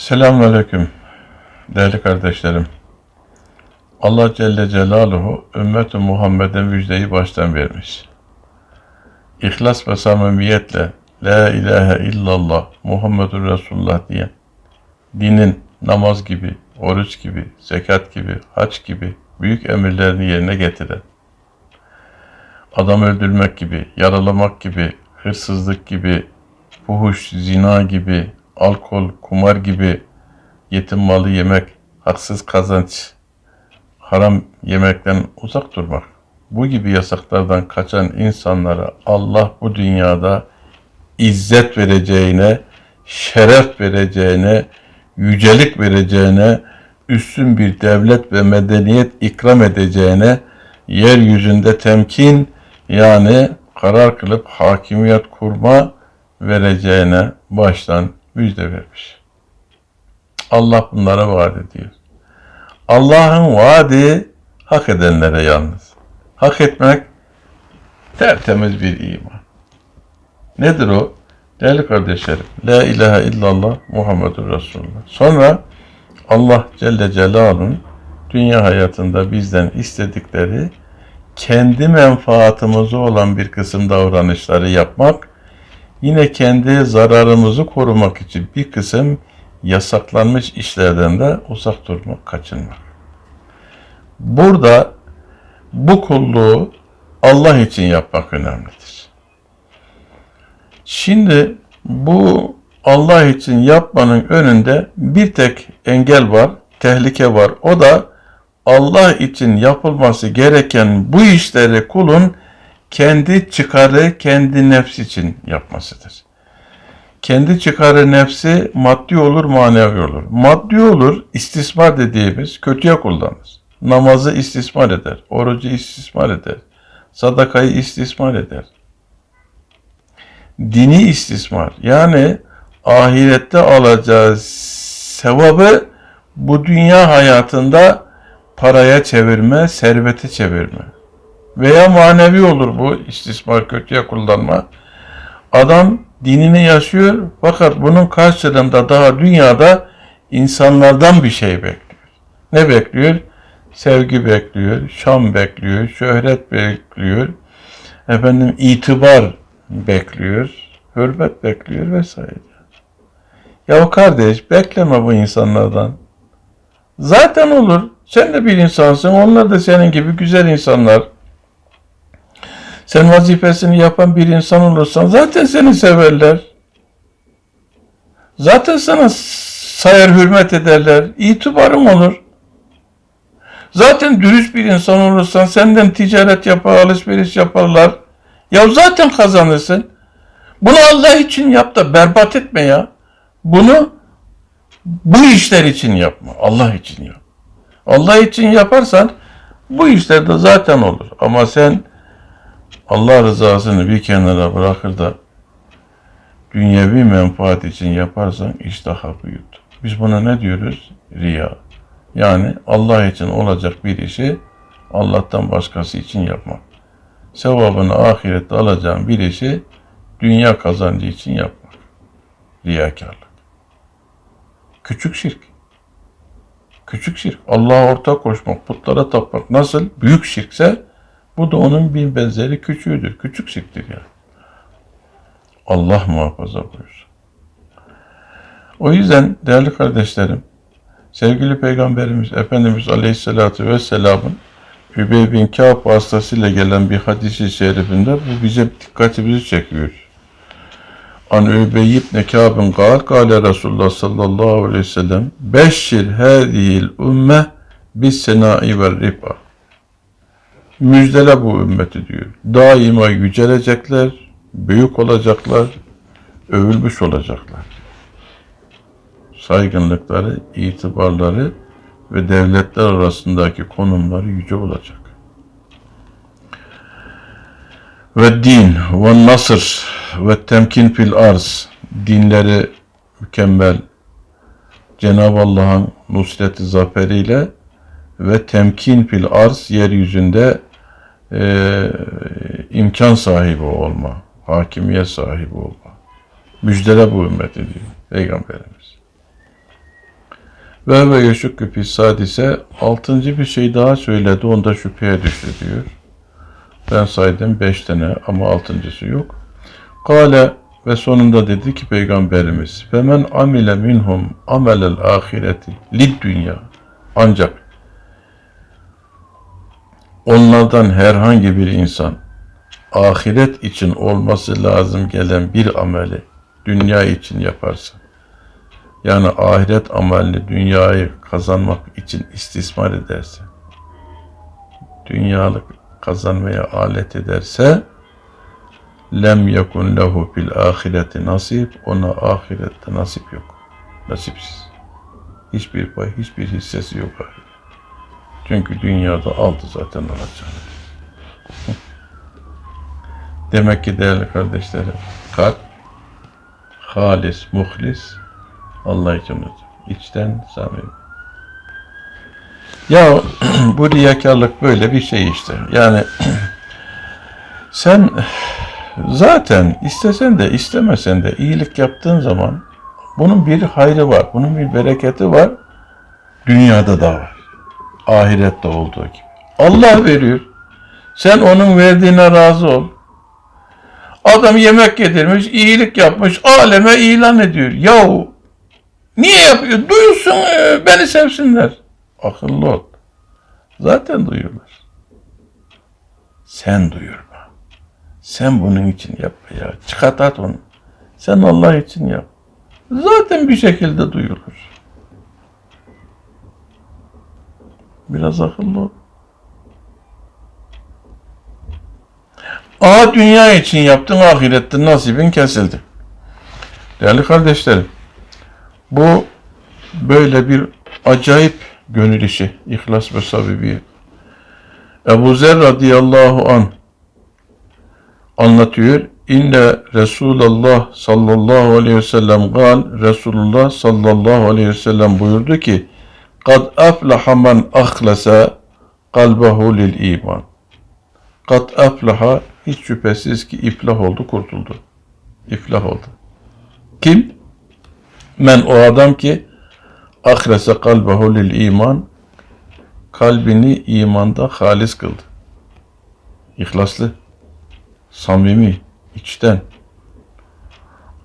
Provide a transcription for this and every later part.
Selamünaleyküm değerli kardeşlerim. Allah Celle Celaluhu ümmeti Muhammed'e müjdeyi baştan vermiş. İhlas ve samimiyetle La ilahe illallah Muhammedur Resulullah diyen dinin namaz gibi, oruç gibi, zekat gibi, haç gibi büyük emirlerini yerine getiren, adam öldürmek gibi, yaralamak gibi, hırsızlık gibi, fuhuş, zina gibi, alkol, kumar gibi yetim malı yemek, haksız kazanç, haram yemekten uzak durmak. Bu gibi yasaklardan kaçan insanlara Allah bu dünyada izzet vereceğine, şeref vereceğine, yücelik vereceğine, üstün bir devlet ve medeniyet ikram edeceğine, yeryüzünde temkin yani karar kılıp hakimiyet kurma vereceğine baştan müjde vermiş. Allah bunlara vaat ediyor. Allah'ın vaadi hak edenlere yalnız. Hak etmek tertemiz bir iman. Nedir o? Değerli kardeşlerim, La ilahe illallah Muhammedur Resulullah. Sonra Allah Celle Celaluhu'nun dünya hayatında bizden istedikleri kendi menfaatımızı olan bir kısım davranışları yapmak, yine kendi zararımızı korumak için bir kısım yasaklanmış işlerden de uzak durmak, kaçınmak. Burada bu kulluğu Allah için yapmak önemlidir. Şimdi bu Allah için yapmanın önünde bir tek engel var, tehlike var. O da Allah için yapılması gereken bu işleri kulun kendi çıkarı, kendi nefsi için yapmasıdır. Kendi çıkarı nefsi maddi olur, manevi olur. Maddi olur, istismar dediğimiz kötüye kullanır. Namazı istismar eder, orucu istismar eder, sadakayı istismar eder. Dini istismar, yani ahirette alacağı sevabı bu dünya hayatında paraya çevirme, servete çevirme. Veya manevi olur bu istismar, kötüye kullanma. Adam dinini yaşıyor fakat bunun karşılığında daha dünyada insanlardan bir şey bekliyor. Ne bekliyor? Sevgi bekliyor, şan bekliyor, şöhret bekliyor, efendim itibar bekliyor, hürmet bekliyor vesaire. Ya kardeş bekleme bu insanlardan. Zaten olur. Sen de bir insansın. Onlar da senin gibi güzel insanlar. Sen vazifesini yapan bir insan olursan zaten seni severler. Zaten sana sayar hürmet ederler. İtibarın olur. Zaten dürüst bir insan olursan senden ticaret yapar, alışveriş yaparlar. Ya zaten kazanırsın. Bunu Allah için yap da berbat etme ya. Bunu bu işler için yapma. Allah için yap. Allah için yaparsan bu işler de zaten olur. Ama sen Allah rızasını bir kenara bırakır da dünyevi menfaat için yaparsan iş daha büyür. Biz buna ne diyoruz? Riya. Yani Allah için olacak bir işi Allah'tan başkası için yapmak. Sevabını ahirette alacağın bir işi dünya kazancı için yapmak. Riyakarlık. Küçük şirk. Küçük şirk. Allah'a ortak koşmak, putlara tapmak nasıl büyük şirkse bu da onun bir benzeri küçüğüdür. Küçük şirktir yani. Allah muhafaza buyursun. O yüzden değerli kardeşlerim, sevgili Peygamberimiz Efendimiz Aleyhisselatü Vesselam'ın Übey bin Kâb vasıtasıyla gelen bir hadisi şerifinde bu bize dikkatimizi çekiyor. An Übey ibn Kâb'ın kal, kâle Resulullah sallallahu aleyhi ve sellem, beşşir hâzihil ümme bis senâi ve riba. Müjdele bu ümmeti diyor. Daima yücelecekler, büyük olacaklar, övülmüş olacaklar. Saygınlıkları, itibarları ve devletler arasındaki konumları yüce olacak. Ve din ve nasır ve temkin fil arz dinleri mükemmel Cenab-ı Allah'ın nusreti zaferiyle ve temkin fil arz yeryüzünde e, imkan sahibi olma, hakimiyet sahibi olma. Müjdele bu ümmeti diyor Peygamberimiz. Ve ve yeşükkü fis sadise altıncı bir şey daha söyledi. Onda şüpheye düştü diyor. Ben saydım beş tane ama altıncısı yok. Kale ve sonunda dedi ki Peygamberimiz Femen amile minhum amelel ahireti lid dünya ancak onlardan herhangi bir insan ahiret için olması lazım gelen bir ameli dünya için yaparsa yani ahiret amelini dünyayı kazanmak için istismar ederse dünyalık kazanmaya alet ederse lem yekun lehu fil ahireti nasip ona ahirette nasip yok. Nasipsiz. Hiçbir pay, hiçbir hissesi yok ahiret. Çünkü dünyada aldı zaten alacağını. Demek ki değerli kardeşlerim, kalp halis, muhlis, Allah için. İçten samimi. Ya bu riyakarlık böyle bir şey işte. Yani sen zaten istesen de istemesen de iyilik yaptığın zaman bunun bir hayrı var, bunun bir bereketi var. Dünyada da var. Ahirette olduğu gibi. Allah veriyor. Sen onun verdiğine razı ol. Adam yemek yedirmiş, iyilik yapmış, aleme ilan ediyor. Yahu niye yapıyor? Duyulsun, e, beni sevsinler. Akıllı ol. Zaten duyuyorlar. Sen duyurma. Sen bunun için yap ya. Çıkart at onu. Sen Allah için yap. Zaten bir şekilde duyulur. Biraz akıllı. Aa dünya için yaptın ahirette nasibin kesildi. Değerli kardeşlerim, bu böyle bir acayip gönül işi, ihlas ve sabibi. Ebu Zer radıyallahu an anlatıyor. İnne Resulullah sallallahu aleyhi ve sellem gal Resulullah sallallahu aleyhi ve sellem buyurdu ki kad aflaha men ahlasa kalbehu lil iman. Kad aflaha hiç şüphesiz ki iflah oldu, kurtuldu. İflah oldu. Kim? Men o adam ki ahlese kalbehu lil iman kalbini imanda halis kıldı. İhlaslı, samimi, içten.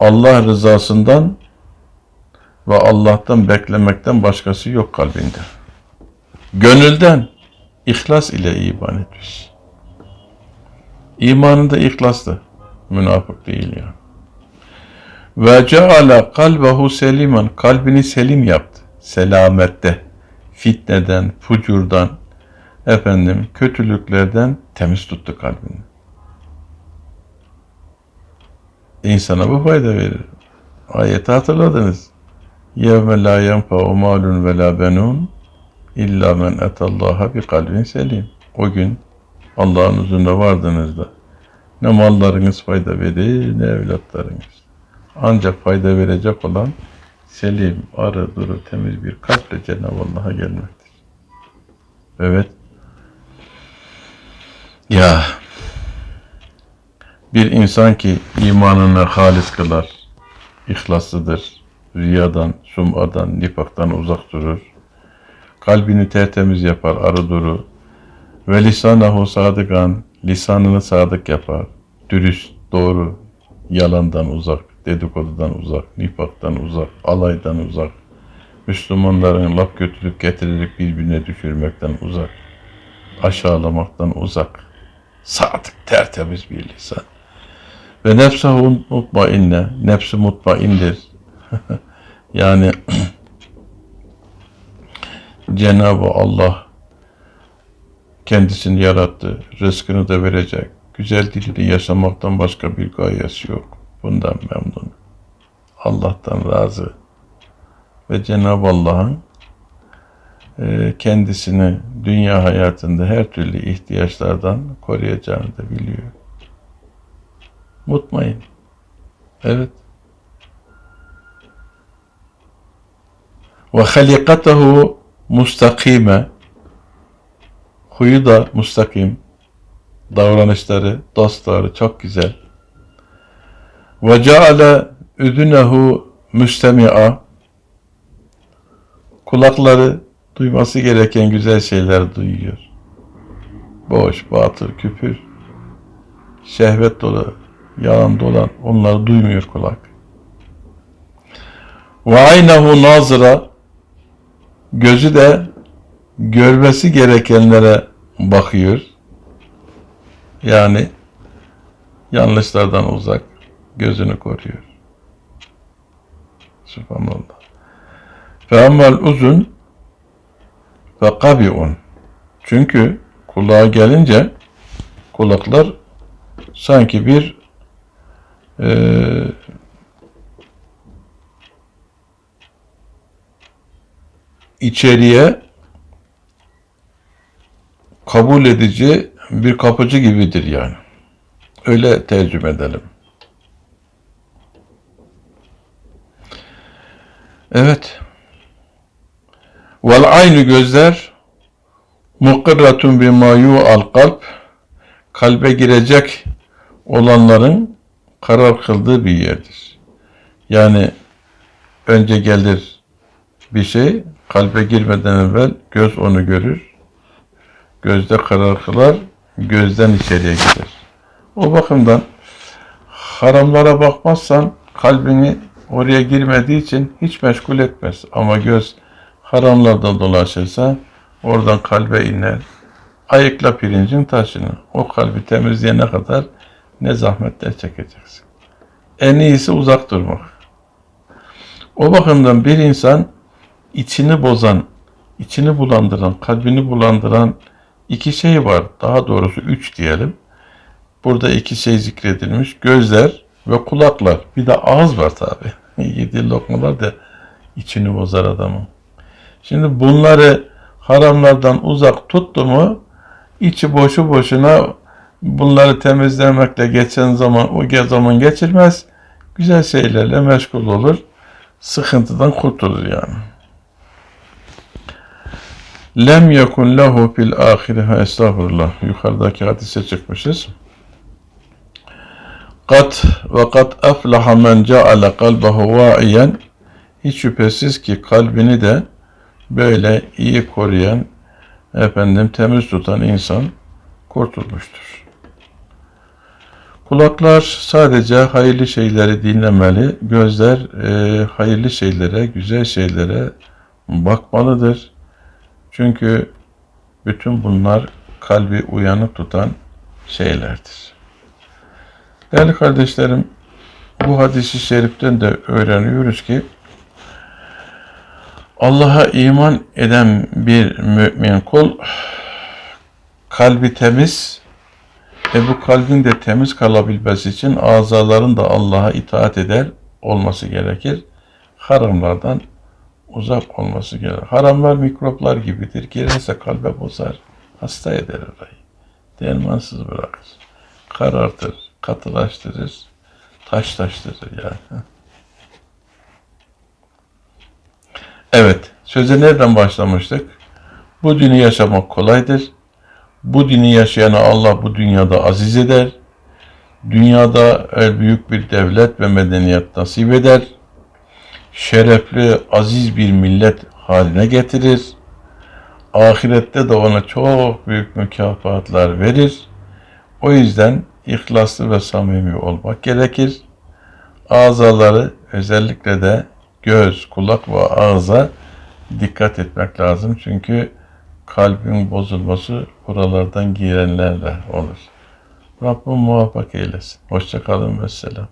Allah rızasından ve Allah'tan beklemekten başkası yok kalbinde. Gönülden ihlas ile iman etmiş. İmanında ihlaslı. Münafık değil yani. Ve ceala kalbehu seliman. Kalbini selim yaptı. Selamette. Fitneden, fucurdan, efendim kötülüklerden temiz tuttu kalbini. İnsana bu fayda verir. Ayeti hatırladınız. يَوْمَ لَا يَنْفَعُ مَالٌ وَلَا بَنُونَ İlla men etallaha bi kalbin selim. O gün Allah'ın huzuruna vardığınızda ne mallarınız fayda verir ne evlatlarınız. Ancak fayda verecek olan selim, arı, duru, temiz bir kalple Cenab-ı Allah'a gelmektir. Evet. Ya bir insan ki imanını halis kılar, ihlaslıdır, riyadan, sumadan, nifaktan uzak durur, kalbini tertemiz yapar, arı duru, ve lisanahu sadıkan, lisanını sadık yapar, dürüst, doğru, yalandan uzak, dedikodudan uzak, nifaktan uzak, alaydan uzak, Müslümanların laf kötülük getirerek birbirine düşürmekten uzak, aşağılamaktan uzak, sadık, tertemiz bir lisan. Ve nefsahu mutmainne, nefsi mutmaindir. yani Cenab-ı Allah kendisini yarattı, rızkını da verecek. Güzel diliyle yaşamaktan başka bir gayesi yok. Bundan memnun. Allah'tan razı. Ve Cenab-ı Allah'ın e, kendisini dünya hayatında her türlü ihtiyaçlardan koruyacağını da biliyor. Mutmain. Evet. Ve halikatahu mustakime huyu da mustakim davranışları, dostları çok güzel. Ve ceale üdünehu müstemi'a Kulakları duyması gereken güzel şeyler duyuyor. Boş, batıl, küpür, şehvet dolu, yalan dolan onları duymuyor kulak. Ve aynehu nazıra gözü de görmesi gerekenlere bakıyor. Yani yanlışlardan uzak gözünü koruyor. Subhanallah. Fe ammal uzun ve kabiun. Çünkü kulağa gelince kulaklar sanki bir eee içeriye kabul edici bir kapıcı gibidir yani. Öyle tercüme edelim. Evet. Vel aynı gözler mukirratun bima yu'al kalp kalbe girecek olanların karar kıldığı bir yerdir. Yani önce gelir bir şey kalbe girmeden evvel göz onu görür. Gözde karar kılar, gözden içeriye gider. O bakımdan haramlara bakmazsan kalbini oraya girmediği için hiç meşgul etmez. Ama göz haramlarda dolaşırsa oradan kalbe iner. Ayıkla pirincin taşını. O kalbi temizleyene kadar ne zahmetler çekeceksin. En iyisi uzak durmak. O bakımdan bir insan içini bozan, içini bulandıran, kalbini bulandıran iki şey var. Daha doğrusu üç diyelim. Burada iki şey zikredilmiş. Gözler ve kulaklar. Bir de ağız var tabi. Yediği lokmalar da içini bozar adamın. Şimdi bunları haramlardan uzak tuttu mu içi boşu boşuna bunları temizlemekle geçen zaman o zaman geçirmez. Güzel şeylerle meşgul olur. Sıkıntıdan kurtulur yani. Lem yekun lehu fil ahire estağfurullah. Yukarıdaki hadise çıkmışız. Kat ve kat aflaha men ceale kalbehu va'iyen hiç şüphesiz ki kalbini de böyle iyi koruyan, efendim temiz tutan insan kurtulmuştur. Kulaklar sadece hayırlı şeyleri dinlemeli, gözler e, hayırlı şeylere, güzel şeylere bakmalıdır. Çünkü bütün bunlar kalbi uyanık tutan şeylerdir. Değerli kardeşlerim, bu hadisi şeriften de öğreniyoruz ki Allah'a iman eden bir mümin kul kalbi temiz ve bu kalbin de temiz kalabilmesi için azaların da Allah'a itaat eder olması gerekir. Haramlardan uzak olması gerekir. Haramlar mikroplar gibidir. Girerse kalbe bozar, hasta eder orayı. Dermansız bırakır. Karartır, katılaştırır, taşlaştırır yani. Evet, söze nereden başlamıştık? Bu dini yaşamak kolaydır. Bu dini yaşayana Allah bu dünyada aziz eder. Dünyada büyük bir devlet ve medeniyet nasip eder. Şerefli, aziz bir millet haline getirir. Ahirette de ona çok büyük mükafatlar verir. O yüzden ihlaslı ve samimi olmak gerekir. Azaları özellikle de göz, kulak ve ağza dikkat etmek lazım. Çünkü kalbin bozulması buralardan girenlerle olur. Rabbim muvaffak eylesin. Hoşça kalın ve selam.